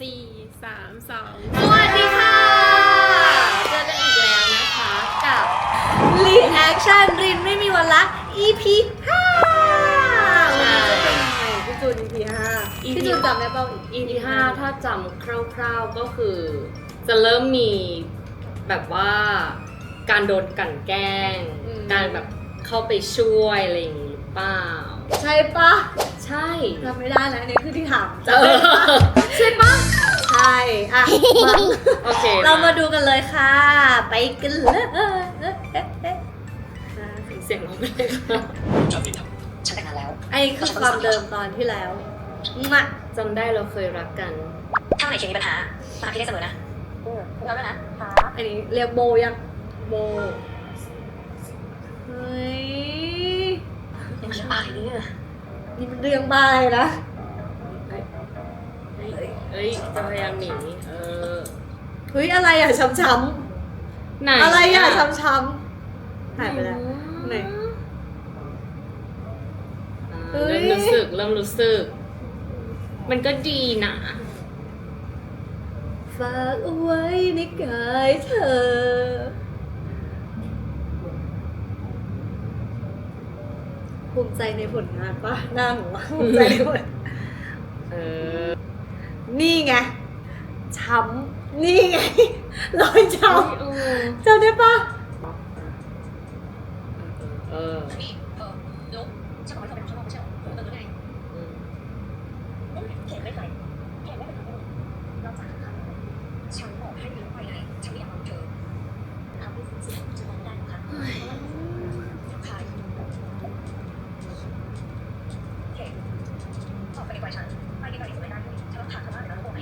สี่สามสองสวัสดีค่ะ เจอกันอีกแล้วนะคะกับ Reaction รินไม่มีวันรัก EP 5วันนี้จะเป็นยังไงพี่จูน EP 5พี่จูนจำได้เปล่า EP 5ถ้าจำคร่าวๆก็คือ จะเริ่มมีแบบว่าการโดนกลั่นแกล้งการแบบเข้าไปช่วยอะไรอย่างงี้หรือเปล่า ใช่ปะ ใช่จำไม่ได้แล้วอันนี่คือที่ถามเออใช่ปะใช่อะมาโอเคเรามาดูกันเลยค่ะ ไปกันเลยเสียงเราไปเลยค่ะชอบดีทำฉันแต่งงานแล้วอันนี้คือความเดิมตอนที่แล้วมาจำได้เราเคยรักกัน ถ้าวันไหนเคมีปัญหาตามพี่ได้เสมอนะอืมเราด้วยนะอันนี้เรียกโบยังโบเฮ้ยยังคิดอะไรเนี่ย นี่มันเรื่องบ้าเลยนะเอ้ยจะพยายามหนีเออเฮ้ยอะไรอะช้ำไหนๆอะไรอะช้ำๆหายไปแล้ว ไหน อ่าเฮ้ยเริ่มรู้สึกเริ่มรู้สึก มันก็ดีนะ ฝากเอาไว้ในกายเธอ ภูมิใจในผลงานปะหน้าหนูอะภูมิใจในผลเออ นี่ไงช้ำนี่ไงรอยช้เออำจำได้ปะเออ นี่เออลุกฉันบอกให้เธอไปทำข้างนอกไม่ใช่เหรอเออหรือไง อืม เขียนไม่ใส่เขียนไม่เป็นไรนอกจากนั้นฉันบอกให้ลุกไปไงฉันไม่อยากเอาเธอทำให้สิ่งที่จะมองได้นะคะใครโอเคออกไปดีกว่าฉันไปดีกว่าที่สุดไม่ได้เลยฉันต้องถามเธอว่าเดี๋ยวเราโกงไหม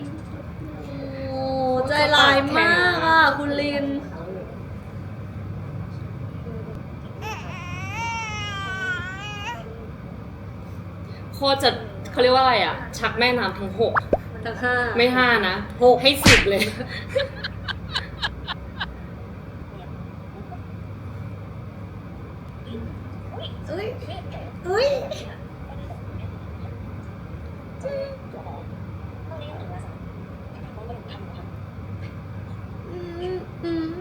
โอ้ใจร้ายมากอะ คุณลิน โคตรจะเขาเรียกว่าอะไรอะ ชักแม่น้ำทั้งหกทั้งห้าไม่ห้านะหกให้สิบเลย เอ้ย เฮ้ย เอ้ย อืมอืม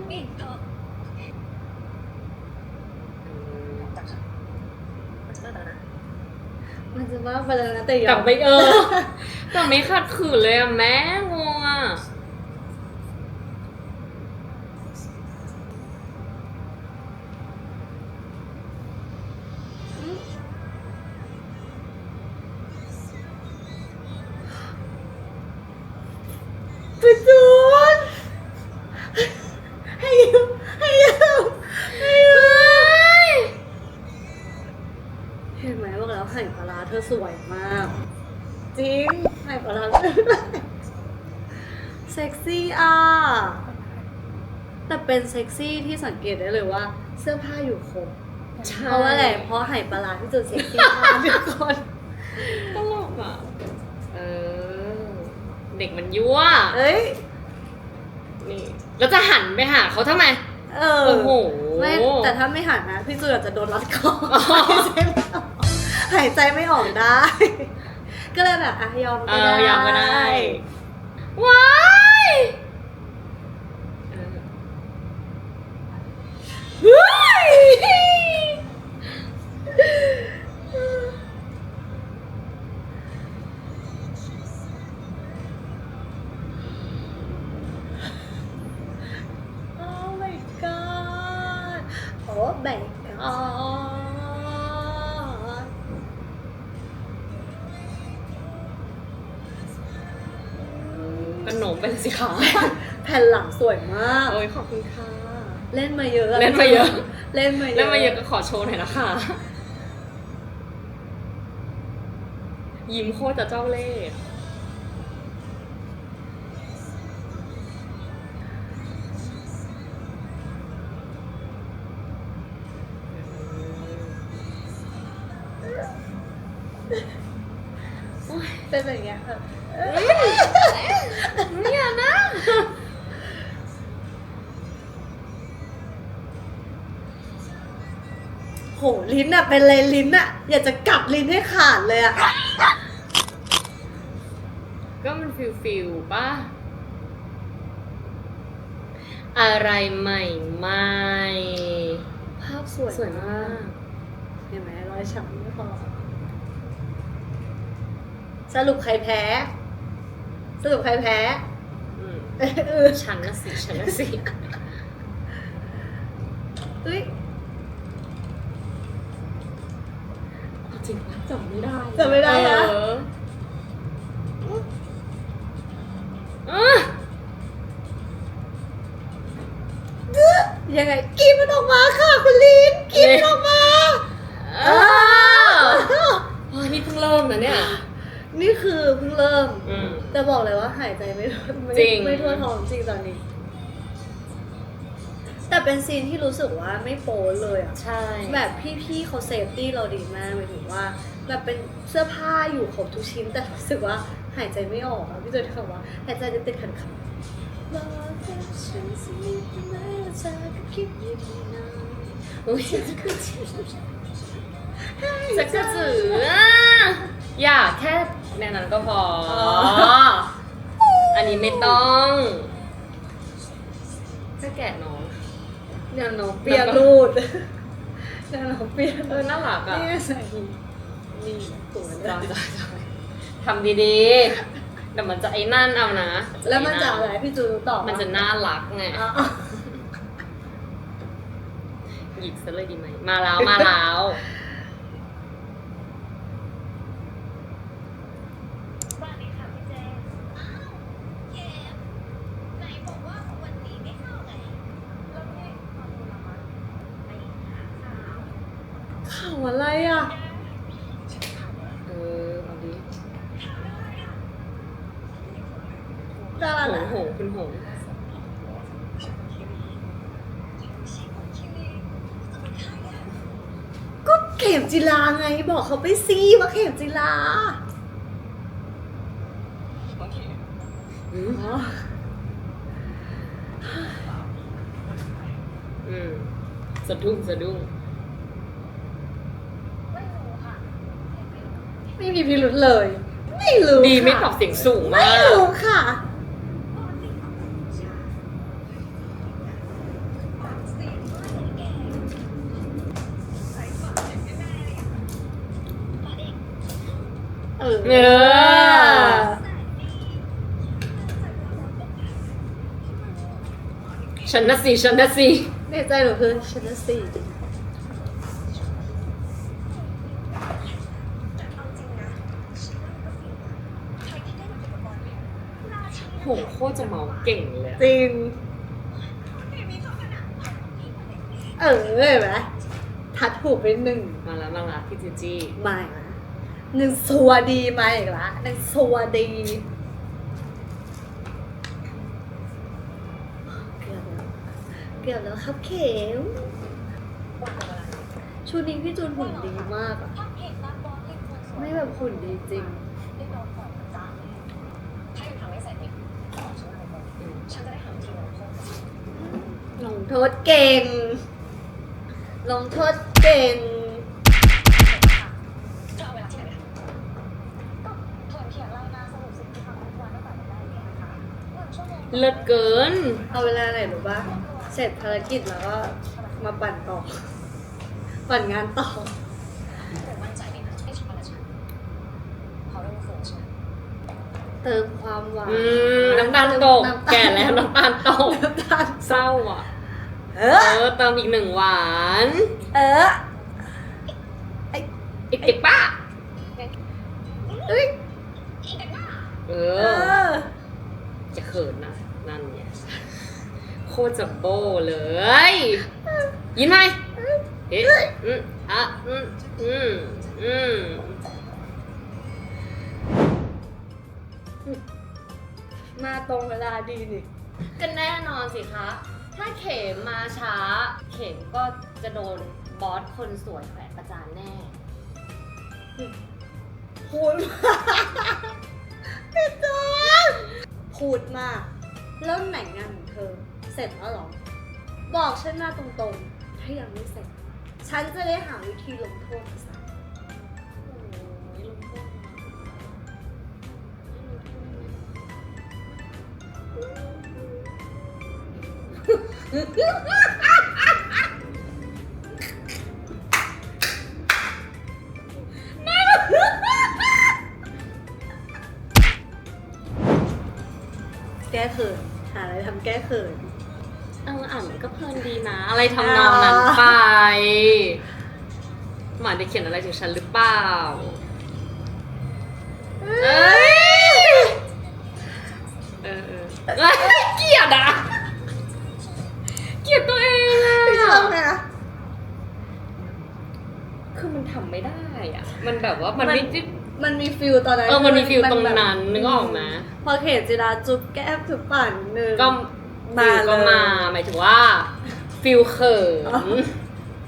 มันจะมากไปแล้วนะแต่ยแต่ไม่เออแต่ไม่ขัดขืนเลยอะแม่ ธอสวยมาก จริงไห่ปลาร้าเซ็กซี่อะ แต่เป็นเซ็กซี่ที่สังเกตได้เลยว่า เสื้อผ้าอยู่ครบใช่เพราะว่าอะไรเพราะไห่ปลาร้าที่จุดเซ็กซี่มากทุกคนตลกอะเออเด็กมันยั่วเอ้ยนี่แล้วจะหันไปหาเขาทำไม เออโอ้โหไม่แต่ถ้าไม่หันนะ พี่จูนอาจจะโดนรัดคออ๋อหายใจไม่ออก หายใจไม่ออกได้ ก็เลยแบบอะยอมเอก็อได้อยากก็ได้ ว้าย เล่นมาเยอะ เล่นมาเยอะเล่นมาเยอะแล้วมาเยอะก็ขอโชว์หน่อยนะคะ ยิ้มโคตรจะเจ้าเล่ห์เป็นแบบเนี้ยแบบเนี่ย ลิ้นอะเป็นเลยลิ้นอะอยากจะกัดลิ้นให้ขาดเลยอะก็มันฟิลฟิลป่ะ อะไรใหม่ใหม่ภาพสวยสวยมาก เห็นไหมรอยช้ำไม่พอ สรุปใครแพ้ สรุปใครแพ้อืมเออฉันนะสิฉันนะสิ เอ้ย จริงปะจำไม่ได้จำไม่ได้นะ เอออะยังไงกรีดมันออกมาค่ะคุณลินกรีดมันออกมาอ้าวอ๋อนี่เพิ่งเริ่มนะเนี่ย นี่คือเพิ่งเริ่ม อืม แต่บอกเลยว่าหายใจไม่ไม่จริง ไม่ทั่วท้องจริงตอนนี้ แต่เป็นซีนที่รู้สึกว่าไม่โป๊เลยอะใช่ แบบพี่ๆเขาเซฟตี้เราดีมากหมายถึงว่า แบบเป็นเสื้อผ้าอยู่ครบทุกชิ้น แต่รู้สึกว่าหายใจไม่ออกอะพี่เจนเขาว่าหายใจจะติดขัดขัดรอแค่ฉันสิทำไมว่าเธอก็คิดอยู่ดีนะอุ้ยฉันก็คิดอยู่จักรจืออะอย่าแค่ในนั้นก็พอออันนี้ไม่ต้องก็แกะน้องเดี๋ยวน้องเปียกรูดแล้วเราเปียกเออน่ารักอะนี่ใส่ นี่สวยจนะอยจอยจอยทำดีๆเดี๋ยวมันจะไอ้นั่นเอานะแล้วมันจะอะไรพี่จูนตอบมันจะน่ารักไงอะหยิบซะเลยดีไหม มาแล้วมาแล้ว สวัสดีค่ะพี่เจนอ้าวเกมไหนบอกว่าวันนี้ไม่เข้าไงแล้วนี่ตอนนี้ละมั้งไปหาข่าว ข่าวอะไรอะ เออเอาดิ ดารา ห ไหน งหงคุณหง ก็เข็ มจิลาไงบอกเขาไปซีว่าเข็มจิลาอืมอ๋ออืมสะดุ้งสะดุ้งไม่รู้ค่ะไม่รู้ไม่มีพิรุธเลย ไม่รู้ดีไม่ค่ะปรับเสียงสูงมาไม่ก รู้ค่ะ เออเออฉันนะสิฉันนะสิในใจหนูคือชนะสี่แต่เอาจริงนะฉันว่ามันก็ฟิลนะใครที่ได้มาเป็นบอลเนี่ยน่าชื่อหงโคตรจะเมาเก่งเลยอะจริงไม่มีเขาขนาดเอาอีกอะไรเนี่ยเออเห็นไหมทัดถูกไปหนึ่งมาแล้วมาแล้วพี่จีจี้มาอีกละ หนึ่งสัวดีมาอีกละหนึ่งสัวดีเกือบแล้วเกือบแล้วครับเข็มวันชุดนี้พี่จูนหุ่นดีมากอะถ้าเพจนักบอลเล่นคนสวยไม่แบบหุ่นดีจริงลองทำไม่เสร็จเกมลยฉันจะได้หาทีมลงโทษลงโทษเก่ง ลงโทษเก่ง เลิศเกิน เอาเวลาไหนรู้ปะเสร็จภารกิจแล้วก็มาปั่นต่อ ปั่นงานต่อหรือมั่นใจในนั้นที่ฉันเป็นฉันเพราะเรื่องสูงใช่ไหมเติมความหวานอืมน้ำตาลตก น้ำตาลแก่แล้วน้ำตาลตก น้ำตาลเศร้าอะ เอเออ อเติมอีกหนึ่งหวานเออ อีกเด็กป้าเอ้ยอีกแต่หน้าเอเอออ จะเขินนะ นั่นเนี่ยโคตรจะโบเลย ยิ้มไหมเฮ้ยอืมอะอืมอืมอืมมาตรงเวลาดีนี่ก็แน่นอนสิคะ ถ้าเข็มมาช้า เข็มก็จะโดนบอสคนสวยแขวนประจานแน่ พูดมากพี่จอนพูดมาก เริ่มไหนงานของเธอ เสร็จแล้วหรอ บอกฉันมาตรงๆ ถ้ายังไม่เสร็จ ฉันจะได้หาวิธีลงโทษซะแก้เขิน หาอะไรทำแก้เขินเอออ่านมันก็เพลินดีนะ อะไรทำนองนั้นไป หมาได้เขียนอะไรถึงฉันหรือเปล่า เอ้ย เออเออเอ้ยเกลียดอะเกลียดตัวเองอะไม่ชอบนะ คือมันทำไม่ได้อะมันแบบว่ามันมัน ไม่ได้ มันมีฟิลตอนนั้นเออมันมีฟิลตรงแบบนั้นนึกออกไหม พอเขตจิราจุ๊บแก้มทุกปั่นหนึ่ง ก็มาฟิลก็เลย มาหมายถึงว่าฟิลเขินอ๋อ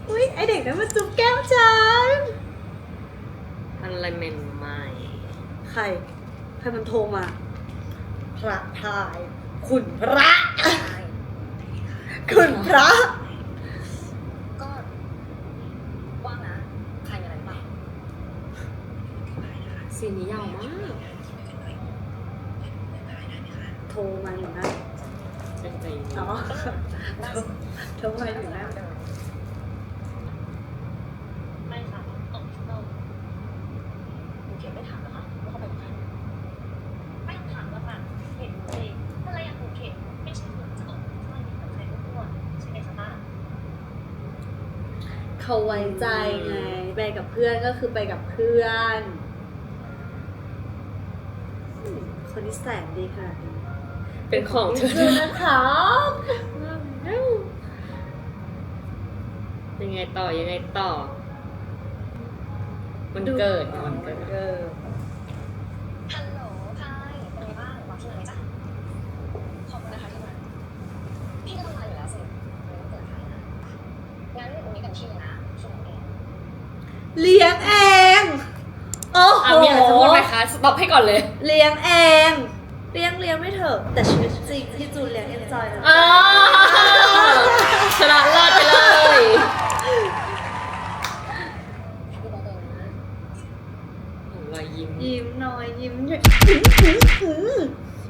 อุ้ยไอเด็กนั้นมันจุ๊บแก้มฉันอะไรเมนใหม่ใครใครมันโทรมา พระพาย คุณพระ คุณพระ ก็ว่างนะ ใครมีอะไรบ้าง ซีนนี้ยาวมาก โทรมาอยู่นะ เป็นใจ อ๋อ โทรมาอยู่นะ ไม่ค่ะอ๋อเราหนูเขียนไม่ถามนะคะว่าเขาไปกับใครไม่ต้องถามแล้วค่ะเห็นเองอะไรอย่างหนูเขียนไม่ใช่หนูจะออกใช่กับใครก็ทั่วใช่ไหมคะป้า เขาไว้ใจไง ไปกับ เพื่อนก็คือไปกับเพื่อนอืมคนที่แสนดีขนาดนี้เป็นของเธอขบคุณนะครับยังไงต่อยังไงต่อ มันเกิดมันเกิด เออ ฮัลโหลพายเป็นไงบ้างมาที่ไหนจ๊ะขอบคุณนะคะที่มาพี่ก็ต้องมาอยู่แล้วสิไม่ต้องเกิดใครนะงั้นวันนี้กันที่เลยนะที่ไหนเอง เลี้ยงเองโอ้โห อะมีอะไรจะพูดไหมคะ สต็อปให้ก่อนเลย เลี้ยงเองเลี้ยงเลี้ยงไม่เถอะ แต่ชีวิตจริงที่จูนเลี้ยงเอนจอยนะอ้าวชนะเลิศไปเลยพี่บอกเลยนะรอยยิ้มยิ้มหน่อยยิ้มหน่อยอื้ออื้ออื้อ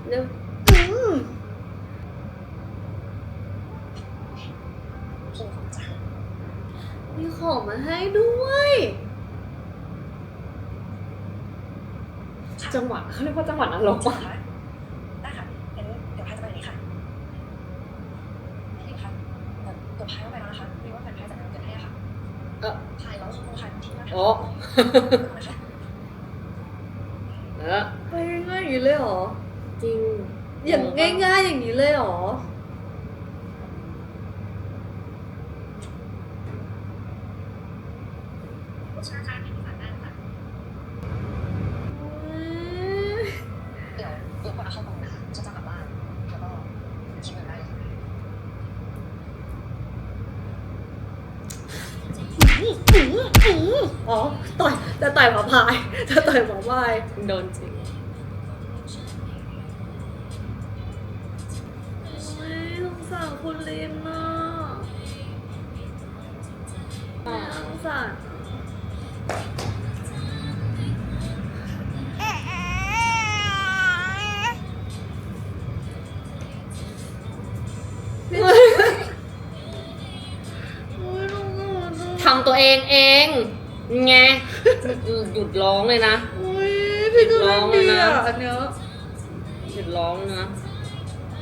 เร็วอื้อพี่ของจ้ามีของมาให้ด้วย จังหวะเขาเรียกว่าจังหวะนรกว่ะได้ค่ะงั้นเดี๋ยวพายจะไปไหนค่ะพี่คะเดี๋ยวพายต้องไปแล้วนะคะมีว่าแฟนพายจัดงานเกิดให้ค่ะเออพายแล้วคุณค่ะที่หน้าโอ้ นะคะ เออไปง่ายๆอย่างนี้เลยเหรอ จริง อย่างง่าย ๆ อย่างนี้เลยเหรอ ผู้ชายค่ะพี่สานได้ค่ะ อุ๊ย เดี๋ยวเดี๋ยวก่อนเอาเข้ากล่องนะคะจะจะกลับบ้านแล้วก็คิดเงินได้เลยค่ะ อ๋อ ต่อยจะต่อยหมาพายจะต่อยหมาพายโดนจริงโอ้ยสงสารคุณลินน่ะสงสารโอ้ยสงสารน่ะทำตัวเองเอง ไงหยุดร้องเลยนะ อุ้ยพี่จูนเล่นดีร้อะองเลยนะอันเนี้ยหยุดร้องนะ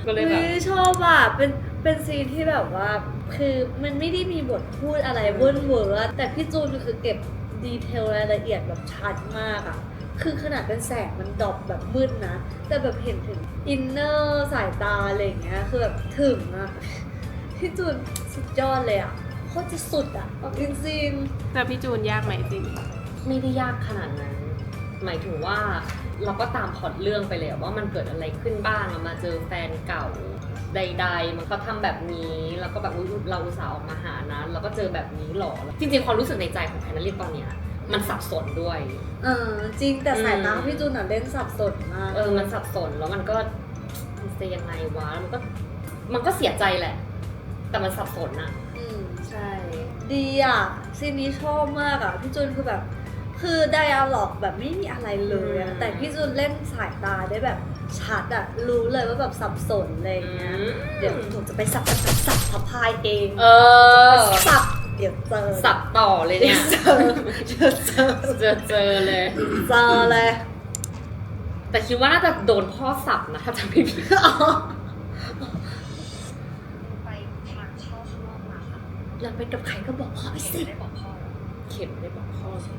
ก็เลยแบบอุ้ยชอบอะเป็นเป็นซีนที่แบบว่า คือมันไม่ได้มีบทพูดอะไรเวิ้นเวอร์อะแต่พี่จูนคือเก็บดีเทลรายละเอียดแบบชัดมากอะคือขนาดเป็นแสงมันดรอปแบบมืดนะ แต่แบบเห็นถึงอินเนอร์สายตาอะไรอย่างเงี้ยคือแบบถึงอะพี่จูนสุดยอดเลยอะโคตรจะสุดอะจริงแต่พี่จูนยากไหมจริงไม่ได้ยากขนาดนั้น หมายถึงว่าเราก็ตามพล็อตเรื่องไปเลยอะว่ามันเกิดอะไรขึ้นบ้างอะมาเจอแฟนเก่าใด ๆ มันเขาทำแบบนี้แล้วก็แบบอุ๊ยเราอุตส่าห์ออกมาหานะแล้วก็เจอแบบนี้หรอจริงๆความรู้สึกในใจของแพนนารีตอนเนี้ยมันสับสนด้วยๆเออจริงแต่สายตาอืม พี่จูนอะเล่นสับสนมากเออ มันสับสนแล้วมันก็มันจะยังไงวะแล้วมันก็ มันก็เสียใจแหละ แต่มันสับสนอะอืมใช่ ดีอะซีนนี้ชอบมากอะพี่จูนคือแบบ คือไดอะล็อกแบบไม่มีอะไรเลยอะแต่พี่จูนเล่นสายตาได้แบบชัดอะรู้เลยว่าแบบสับสนอะไรอย่างเงี้ยเดี๋ยวหนูจะไปสับสับสับสับพับพายเองเออสับเดี๋ยวเจอสับต่อเลยเดี๋เนี่ยวยเจอเดี๋ยวเจอเจอเจอเลยเจอเลย แต่คิดว่าน่าจะโดนพ่อสับนะถ้าจำไม่ผิด อ๋อ ไปทานข้าวข้างนอกมาค่ะ อยากไปกับใครก็บอกพ่อไปไม่สิได้บอกพ่อเข็มได้บอกพ่อสิ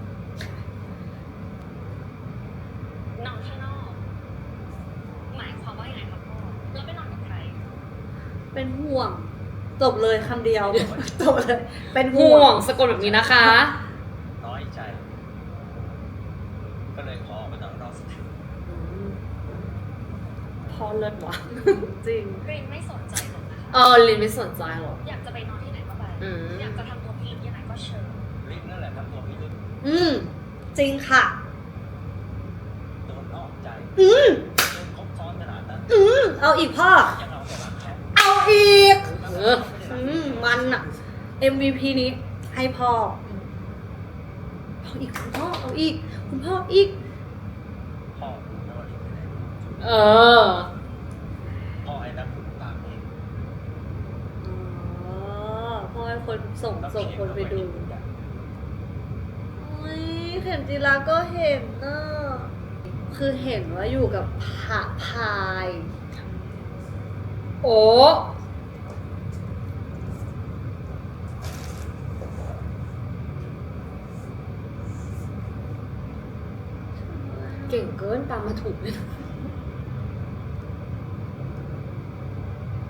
นอนข้างนอกหมายความว่ายังไงครับพ่อแล้วไปนอนกับใครเป็นห่วงจบเลยคำเดียวจบเลย เป็นห่ห่ววง งสะกดแบบนี้นะคะ น้อยใจ ก็เลยขอออกไปนอกรอบสักทีพ่อเลิศว่ะ จริง กรีนไม่สนใจหรอกนะคะเออลินไม่สนใจหรอก อยากจะไปนอนที่ไหนก็ไป อืมอยากจะทำตัวพิลึกยังไงก็เชิญลิฟนั่นแหละทำตัวพิรุษอืม จริงค่ะ โดนนอกใจอืมโดนคบซ้อนขนาดนั้นอืมเอาอีกพ่อ ยังเอาแต่รักเขาเอาอีก เออ อืม มันอะ MVP นี้ให้พ่อเอาอีกคุณพ่อเอาอีก คุณพ่ออีก พ่อรู้ไหมว่าลิฟไปไหน เออ พ่อให้นักขุดตามเอง อ๋อ พ่อให้คนส่งแล้วส่งคนไปดูเขียนเข้าไปในโอ้ยเข็มจีราก็เห็นนะคือเห็นว่าอยู่กับผาพาย โอ้เก่งเกินตามมาถูกเลย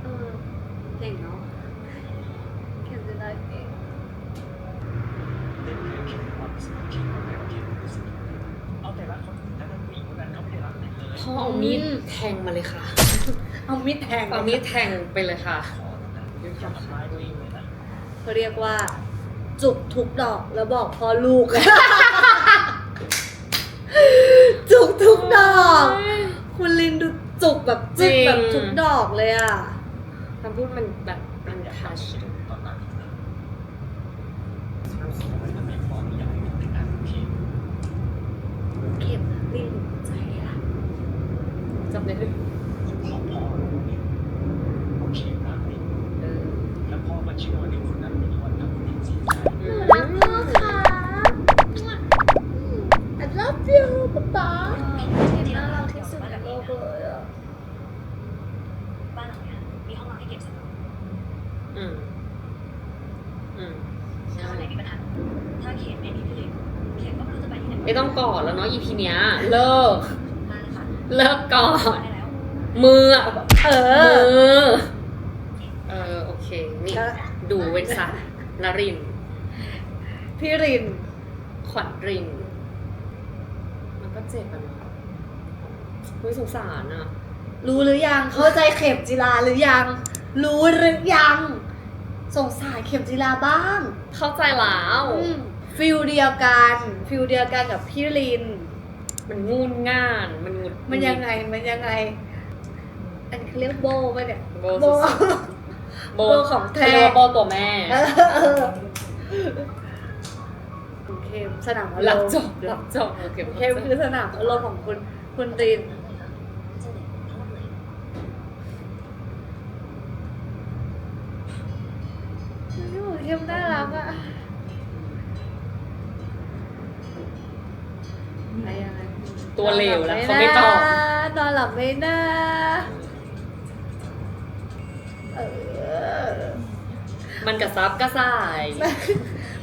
เออเก่งเนาะเข็มจีราเก่ง เล่นเพลงเขียนความรู้สึกเขียนอะไรว่าเขียนรู้สึกยังไงเอาแต่รักคนอื่นทั้งผู้หญิงคนนั้นเขาไม่ได้รักเลยเลย พ่อเอามีดแท งมาเลยค่ะ เอามิดแทงเอามีดแทงไปเลยค่ะขอตรงนั้นอย่าทำร้ายตัวเองเลยนะเขาเรียกว่า จุกทุกดอกแล้วบอกพ่อลูก จุกทุกดอก คุณลินดูจุกแบบจุกแบบจริง ทุกดอกเลยอะ คำพูดมันแบบ ยใจหนูรักพ่อค่ะ I love you ป๊าป๊าน่ารักที่สุดในโลกเลยอะบ้านหลังเนี้ยมีห้องนอนให้เก็บสำรองอืมอืมถ้าวันไหนมีปัญหาถ้าเขตไม่มีพี่เล็กเขตก็ไม่รู้จะไปที่ไหนไม่ต้องกอดแล้วเนาะ EP เนี้ย เลิกมาเลยค่ะเลิกกอดได้แล้ว มืออะเอมือ อ เออ โอเค นี่ดูเวนซันนรินทร์พี่ริน ขวัญรินทร์มันก็เจ็บอะเนาะคุยสงสารอะรู้หรือยัง เข้าใจเข็มจีราหรือยัง รู้หรือยัง สงสารเข็มจีราบ้างเข้าใจแล้ว อืมฟิลเดียวกัน ฟิลเดียวกันกับพี่ลิน มันงุนง่าน มันงุดมันยังไง มันยังไง อันนี้เขาเรียกโบป่ะเนี่ยโบโบสุดๆโบโบของแท้เขาเรียกว่าโบตัวแม่ เออเออโอเคสนามอารรับมณ์จบรับจบโอเคโอเคคือสนามอารมณ์ของคุณคุณรินเจอเลยทั้งหมดเลยนี่หมูเข้มน่ารักอะอะไรยังไงตัวเหลวแล้วเขาไม่ตอบนอนหลับไม่น่าเอ มันกระซับกระส่าย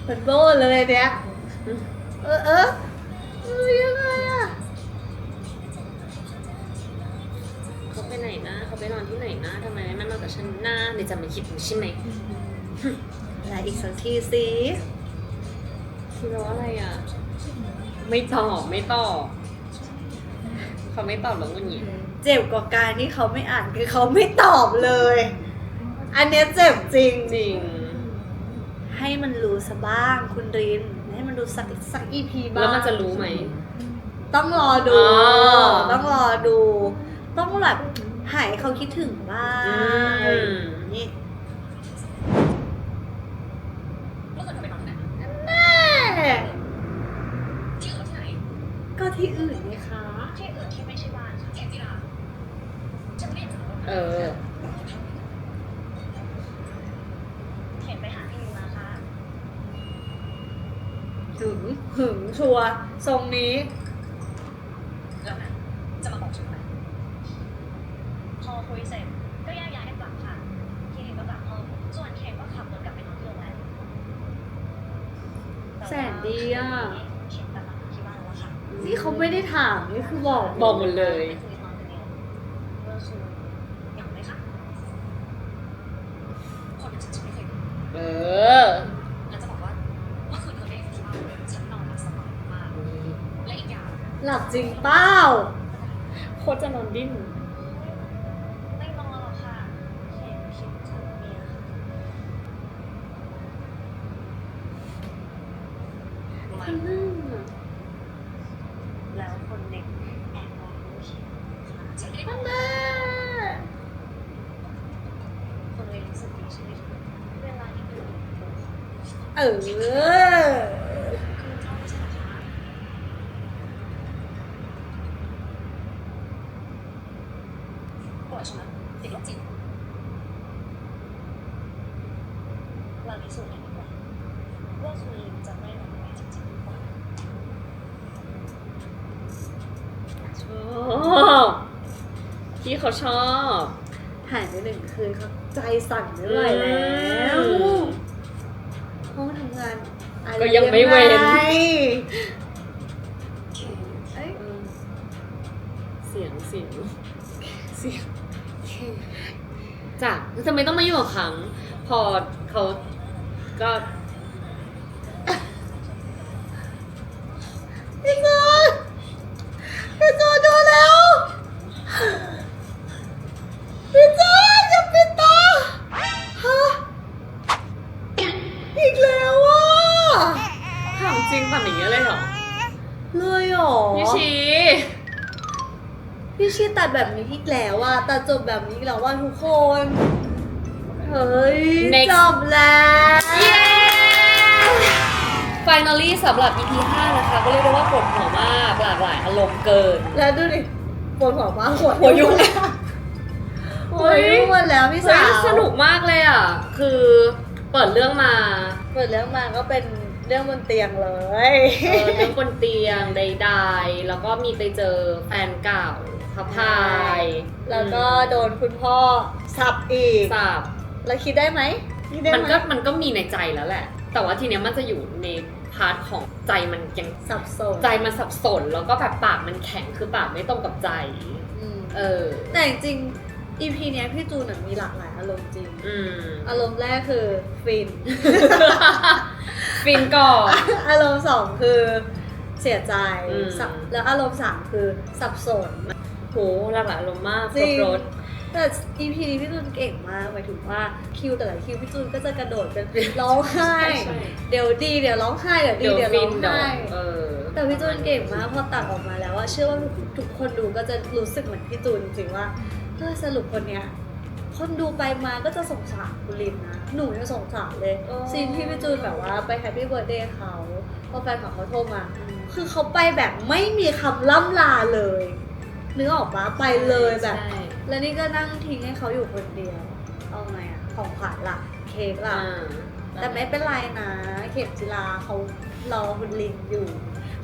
เหมือนโบ้เลยเนี้ยเออเออยังไงอะเขาไปไหนนะเขาไปนอนที่ไหนนะทำไมไม่มานอนกับฉันนะในจำไม่คิดถึงใช่ไหมอะไรอีกสักทีสิคิดว่าอะไรอะ ไม่ตอบไม่ตอบเขาไม่ตอบแล้วงุนหงิดเจ็บกว่าการที่เขาไม่อ่านคือเขาไม่ตอบเลย อันเนี้ยเจ็บจริงจริง ให้มันรู้ซะบ้างคุณริน ให้มันรู้สักสักอีพีบ้างแล้วมันจะรู้ไหม ต้องรอดู อ๋อ ต้องรอดู ต้องแบบหายเขาคิดถึงบ้างอืมอะไรอย่างนี่ เมื่อคืนเธอไปนอนที่ไหน แม่ ที่อื่นที่ไหน ก็ที่อื่นไงคะ ที่อื่นที่ไม่ใช่บ้านค่ะเขตที่ร้าน เออ เข็มไปหาพี่ลินมาค่ะ หึงหึง ชัวร์ทรงนี้แล้วนะจะมาบอกฉันทำไมพอคุยเสร็จก็แยกย้ายกันกลับค่ะพี่ลินก็กลับห้องส่วนเข็มก็ขับรถกลับไปนอนที่โรงแรมแสนดีอะเข็มกลับมาที่บ้านแล้วค่ะ นี่เขาไม่ได้ถามนี่คือบอก บอกหมดเลย คุยนอนคนเดียวเมื่อคืนเหงาไหมคะคนอย่างฉันฉันไม่เคยมี เออ แล้วจะบอกว่าเมื่อคืนเธอเองที่บ้านฉันนอนหลับสบายมาก และอีกอย่าง หลับจริงเป้าโคตรจะนอนดิ้น ไม่นอนหรอกค่ะเข็มคิดถึงเมียค่ะไม่แล้วคนเด็กแอบมองดูเข็มค่ะฉันไม่ได้บอกคนเลยรู้สึกดีใช่ไหมคะเวลาที่ดูดู เออ คือชอบใช่ไหมคะปวดใช่ไหมติดโรคจิตเราพิสูจน์กันดีกว่าว่าคุณลินจะไม่หลงไหลจริงๆหรือเปล่า ชอบ พี่เขาชอบหายไปหนึ่งคืนเขาใจสั่นไม่ไหวแล้วอืมห้องทำงานอะไรก็ยังไม่เว้นงไงเอ้ยเสียงเสียงเสียงจ้ะแล้วทำไมต้องมาอยู่กับขัง พอเขาก็ พี่จอนพี่จอนดูแล้วพี่จอนอย่าปิดตาฮะอีกแล้วอะ ถามจริงปั่นอย่างเงี้ยเลยเหรอ เลยเหรอ พี่ชี พี่ชีตัดแบบนี้อีกแล้วอะตัดจบแบบนี้อีกแล้วว่าทุกคน เฮ้ย Next จบแล้ว เย้ finally สำหรับ EP 5 นะคะ ก็เรียกได้ว่าปวดหัวมากหลากหลายอารมณ์เกิน แล้วดูดิปวดหัวมากหัวหัวยุ่งหัวยุ่งหมดแล้วพี่เฮ้สาวยสนุกมากเลยอะ คือเปิดเรื่องมา เปิดเรื่องมาก็เป็นเรื่องบนเตียงเลย เออเรื่องบนเตียงใดๆ แล้วก็มีไปเจอแฟนเก่า พับพาย แล้วก็โดนคุณพ่อสับอีกสับแล้วคิดได้ไหมคิดได้มันไหมก็มันก็มีในใจแล้วแหละ แต่ว่าทีเนี้ยมันจะอยู่ในพาร์ทของใจมันยังสับสนใจมันสับสนแล้วก็แบบปากมันแข็งคือปากไม่ตรงกับใจอืมเออ แต่จริงๆ EP เนี้ยพี่จูนน่ะมีหลากหลายอารมณ์จริงอืมอารมณ์แรกคือฟิน ฟินก่อน อารมณ์สองคือเสียใจอืมสับแล้วอารมณ์สามคือสับสน โหหลากหลายอารมณ์มากคจรริบงรถแต่ EP นี้พี่จูนเก่งมากหมายถึงว่าคิวแต่ละคิวพี่จูนก็จะกระโดดกันร้องไห้ใช่เดี๋ยวดีเดี๋ยวร้องไห้เดี๋ยวดีเดี๋ยวเดี๋ยวฟิร้อนงเดี๋ยวไห้เออแต่พี่จูนเก่งมากพอตัดออกมาแล้วว่าเชื่อว่าทุกทุกคนดูก็จะรู้สึกเหมือนพี่จูนจริงๆว่าเออสรุปคนเนี้ยคนดูไปมาก็จะสงสารคุณลินนะ หนูยังสงสารเลยอ๋อซีนที่พี่จูนแบบว่าไปแฮปปี้เบิร์ดเดย์เขาพอแฟนของเขาโทรมา คือเขาไปแบบไม่มีคำล่ำลาเลย นึกออกปะไปเลยแบบ ใช่แล้วนี่ก็นั่งทิ้งให้เขาอยู่คนเดียว เอาไงอะของขวัญล่ะ เค้กล่ะ อ่าแต่ไม่เป็นไรนะ เข็มจิลาเขารอคุณลินอยู่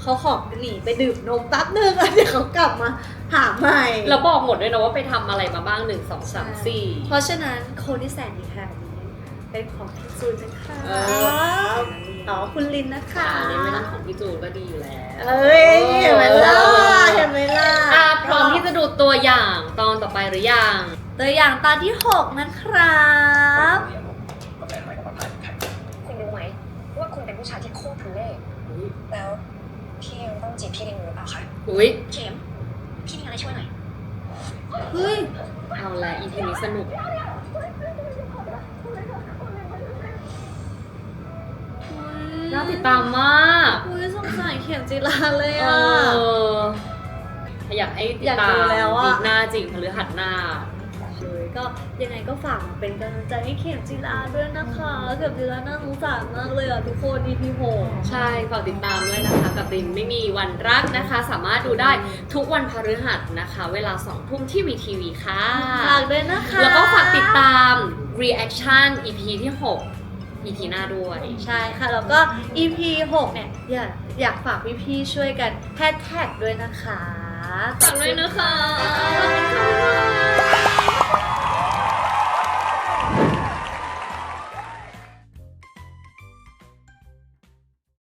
เขาขอหนีไปดื่มนมแป๊บนึงแล้วเดี๋ยวเขากลับมาหาใหม่ แล้วบอกหมดด้วยนะว่าไปทำอะไรมาบ้างหนึ่งสองสามสี่ เพราะฉะนั้นคนที่แสนดีขนาดนี้เป็นของพี่จูนนะคะเอออ๋อคุณลินนะคะ อันนี้ไม่ต้องของพี่จูนก็ดีอยู่แล้ว เอ้ยเห็นไหมล่ะเห็นไหมล่ะ อะ พร้อมที่จะดูตัวอย่างตอนต่อไปหรือยัง ตัวอย่างตอนที่ 6 นะครับก็แฟนใหม่ของพับพายเป็นใครคุณรู้ไหมว่าคุณเป็นผู้ชายที่โคตรทุเล่แล้วพี่ยังต้องจีบพี่ลินอยู่หรือเปล่าคะอุ้ยเข็มพี่มีอะไรช่วยหน่อยเฮ้ยเอาละอีพีนี้สนุกน่าติดตามมากอุ้ยสงสารเข็มจิลาเลยเออะ ออยากให้ติดอยากตาดูมแล้วอะ วีคหน้าจริงพฤหัสหน้า เลยก็ยังไงก็ฝากเป็นกำลังใจให้เข็มจีราด้วยนะคะเข็มจีราน่าสงสารมากเลยอะทุกคน EP หก ใช่ฝากติดตามด้วยนะคะ กับรินไม่มีวันรักนะคะ สามารถดูได้ทุกวันพฤหัสนะคะ เวลา2ทุ่มที่วีทีวีค่ะ ฝากด้วยนะคะ แล้วก็ฝากติดตาม reaction EP ที่ 6 EP หน้าด้วย ใช่ค่ะ แล้วก็ EP 6 เนี่ย อยากอยากฝากพี่ๆช่วยกันแฮชแท็กด้วยนะคะ ฝากด้วยนะคะ